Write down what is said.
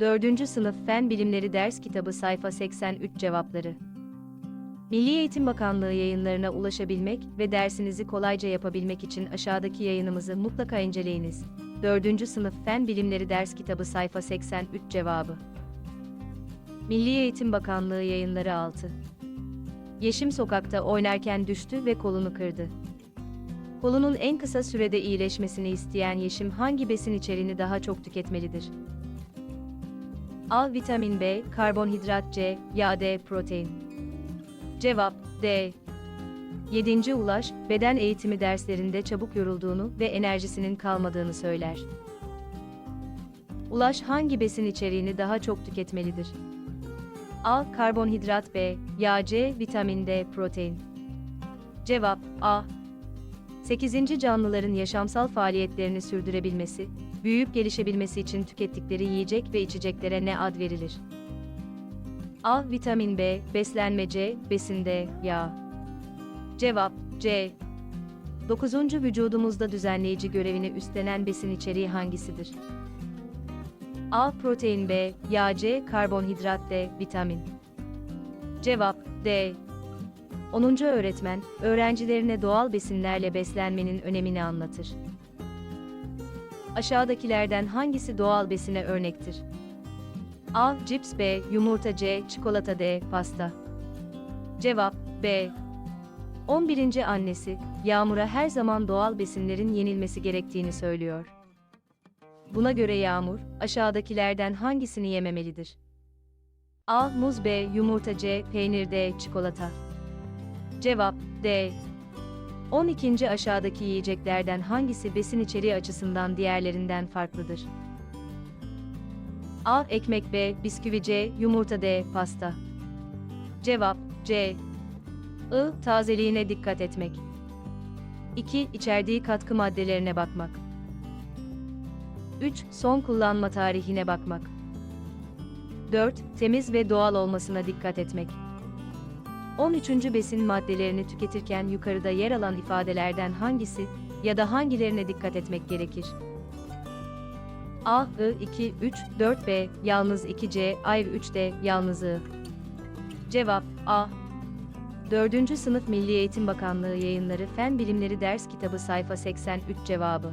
4. Sınıf Fen Bilimleri Ders Kitabı Sayfa 83 Cevapları Milli Eğitim Bakanlığı yayınlarına ulaşabilmek ve dersinizi kolayca yapabilmek için aşağıdaki yayınımızı mutlaka inceleyiniz. 4. Sınıf Fen Bilimleri Ders Kitabı Sayfa 83 Cevabı Milli Eğitim Bakanlığı yayınları 6 Yeşim sokakta oynarken düştü ve kolunu kırdı. Kolunun en kısa sürede iyileşmesini isteyen Yeşim hangi besin içeriğini daha çok tüketmelidir? A. Vitamin B, karbonhidrat C, yağ D, protein. Cevap D. 7. Ulaş, beden eğitimi derslerinde çabuk yorulduğunu ve enerjisinin kalmadığını söyler. Ulaş hangi besin içeriğini daha çok tüketmelidir? A. Karbonhidrat B, yağ C, vitamin D, protein. Cevap A. 8. Canlıların yaşamsal faaliyetlerini sürdürebilmesi, büyüyüp gelişebilmesi için tükettikleri yiyecek ve içeceklere ne ad verilir? A. Vitamin B, beslenme C, besin D, yağ. Cevap C. 9. Vücudumuzda düzenleyici görevini üstlenen besin içeriği hangisidir? A. Protein B, yağ C, karbonhidrat D, vitamin. Cevap D. 10. öğretmen, öğrencilerine doğal besinlerle beslenmenin önemini anlatır. Aşağıdakilerden hangisi doğal besine örnektir? A. Cips B. Yumurta C. Çikolata D. Pasta. Cevap B. 11. annesi, Yağmur'a her zaman doğal besinlerin yenilmesi gerektiğini söylüyor. Buna göre Yağmur, aşağıdakilerden hangisini yememelidir? A. Muz B. Yumurta C. Peynir D. Çikolata. Cevap D. 12. aşağıdaki yiyeceklerden hangisi besin içeriği açısından diğerlerinden farklıdır? A. Ekmek B. Bisküvi C. Yumurta D. Pasta. Cevap C. I. Tazeliğine dikkat etmek. 2. İçerdiği katkı maddelerine bakmak. 3. Son kullanma tarihine bakmak. 4. Temiz ve doğal olmasına dikkat etmek. 13. besin maddelerini tüketirken yukarıda yer alan ifadelerden hangisi ya da hangilerine dikkat etmek gerekir? A, I, 2, 3, 4, B, yalnız 2C, ayrı 3D, yalnız I. Cevap A. 4. Sınıf Milli Eğitim Bakanlığı Yayınları Fen Bilimleri Ders Kitabı Sayfa 83 Cevabı